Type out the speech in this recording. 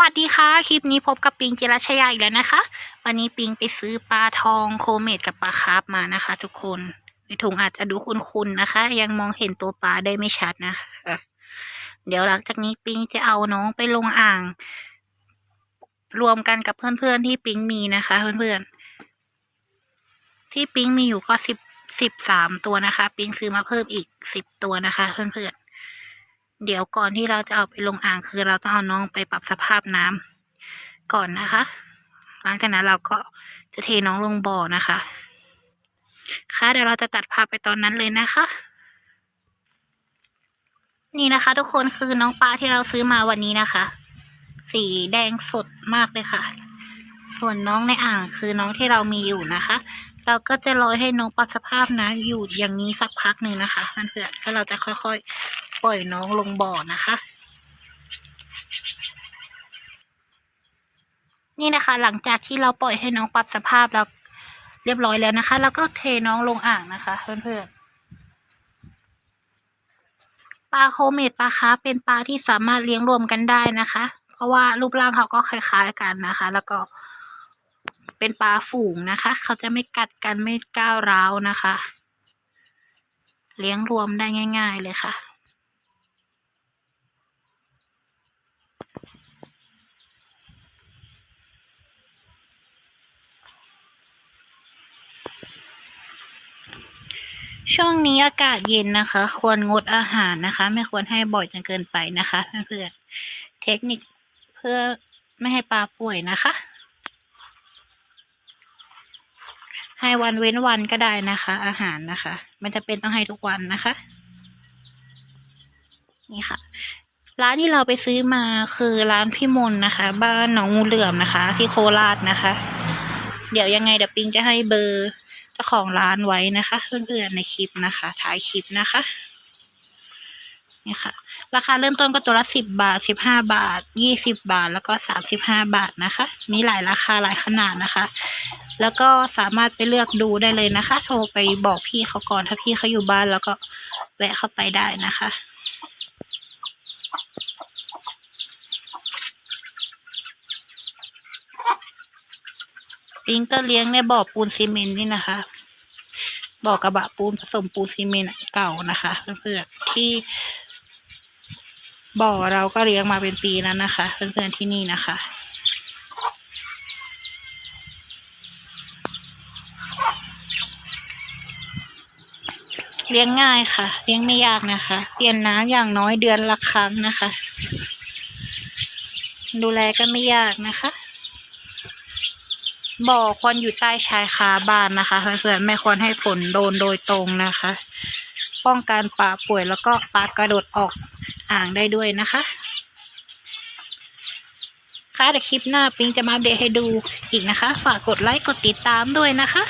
วัสดีค่ะ คลิปนี้พบกับปิงจิรชยาอีกแล้วนะคะ วันนี้ปิงไปซื้อปลาทองโคเมดกับปลาคาร์ฟมานะคะ ทุกคนในถุงอาจจะดูคุ้นๆนะคะ ยังมองเห็นตัวปลาได้ไม่ชัดนะคะ เดี๋ยวหลังจากนี้ปิงจะเอาน้องไปลงอ่าง รวมกันกับเพื่อนๆที่ปิงมีนะคะ เพื่อนๆที่ปิงมีอยู่ก็สิบสิบสามตัวนะคะ ปิงซื้อมาเพิ่มอีกสิบตัวนะคะ เพื่อนๆ เดี๋ยวก่อนที่เราจะเอาไปลงอ่างคือเราต้องเอาน้องไปปรับสภาพน้ำก่อนนะคะ หลังจากนั้นเราก็จะเทน้องลงบ่อนะคะ ค่ะเดี๋ยวเราจะตัดภาพไปตอนนั้นเลยนะคะ นี่นะคะ ทุกคนคือน้องปลาที่เราซื้อมาวันนี้นะคะ สีแดงสดมากเลยค่ะ ส่วนน้องในอ่างคือน้องที่เรามีอยู่นะคะ เราก็จะรอให้น้องปรับสภาพนะอยู่อย่างนี้สักพักหนึ่งนะคะเพื่อนๆแล้วเราจะค่อยๆ ปล่อยน้องลงบ่อนะคะ นี่นะคะ หลังจากที่เราปล่อยให้น้องปรับสภาพแล้วเรียบร้อยแล้วนะคะ แล้วก็เทน้องลงอ่างนะคะ เพื่อนๆปลาโคเมดปลาคาร์ฟเป็นปลาที่สามารถเลี้ยงรวมกันได้นะคะ เพราะว่ารูปร่างเขาก็คล้ายๆกันนะคะ แล้วก็เป็นปลาฝูงนะคะ เขาจะไม่กัดกันไม่ก้าวร้าวนะคะ เลี้ยงรวมได้ง่าย ๆ เลยค่ะ ช่วงนี้อากาศเย็นนะคะ ควรงดอาหารนะคะ ไม่ควรให้บ่อยจนเกินไปนะคะเพื่อนๆเทคนิคเพื่อไม่ให้ปลาป่วยนะคะ ให้วันเว้นวันก็ได้นะคะ อาหารนะคะไม่จะเป็นต้องให้ทุกวันนะคะ นี่ค่ะ ร้านที่เราไปซื้อมาคือร้านพี่มนนะคะ บ้านหนองงูเหลื่อมนะคะ ที่โคราชนะคะ เดี๋ยวยังไงเดี๋ยวปิงจะให้เบอร์ จ้าของร้านไว้นะคะ เพื่อนๆในคลิปนะคะถ่ายคลิปนะคะนี่ค่ะ ราคาเริ่มต้นก็ตัวละสิบบาทสิบห้าบาทยี่สิบบาท แล้วก็สามสิบห้าบาทนะคะ มีหลายราคาหลายขนาดนะคะ แล้วก็สามารถไปเลือกดูได้เลยนะคะ โทรไปบอกพี่เขาก่อนถ้าพี่เขาอยู่บ้านแล้วก็แวะเข้าไปได้นะคะ ปิงก็เลี้ยงในบ่อปูนซีเมนต์นี่นะคะบ่อกระบะปูนผสมปูนซีเมนต์เก่านะคะเพื่อนๆที่บ่อเราก็เลี้ยงมาเป็นปีแล้วนะคะ เพื่อนๆที่นี่นะคะเลี้ยงง่ายค่ะ เลี้ยงไม่ยากนะคะ เปลี่ยนน้ำอย่างน้อยเดือนละครั้งนะคะ ดูแลก็ไม่ยากนะคะ บ่อควรอยู่ใต้ชายคาบ้านนะคะเพื่อนๆไม่ควรให้ฝนโดนโดยตรงนะคะ ป้องกันปลาป่วยแล้วก็ปลากระโดดออกอ่างได้ด้วยนะคะคะแต่คลิปหน้าปิงจะมาอัปเดให้ดูอีกนะคะ ฝากกดไลค์กดติดตามด้วยนะคะ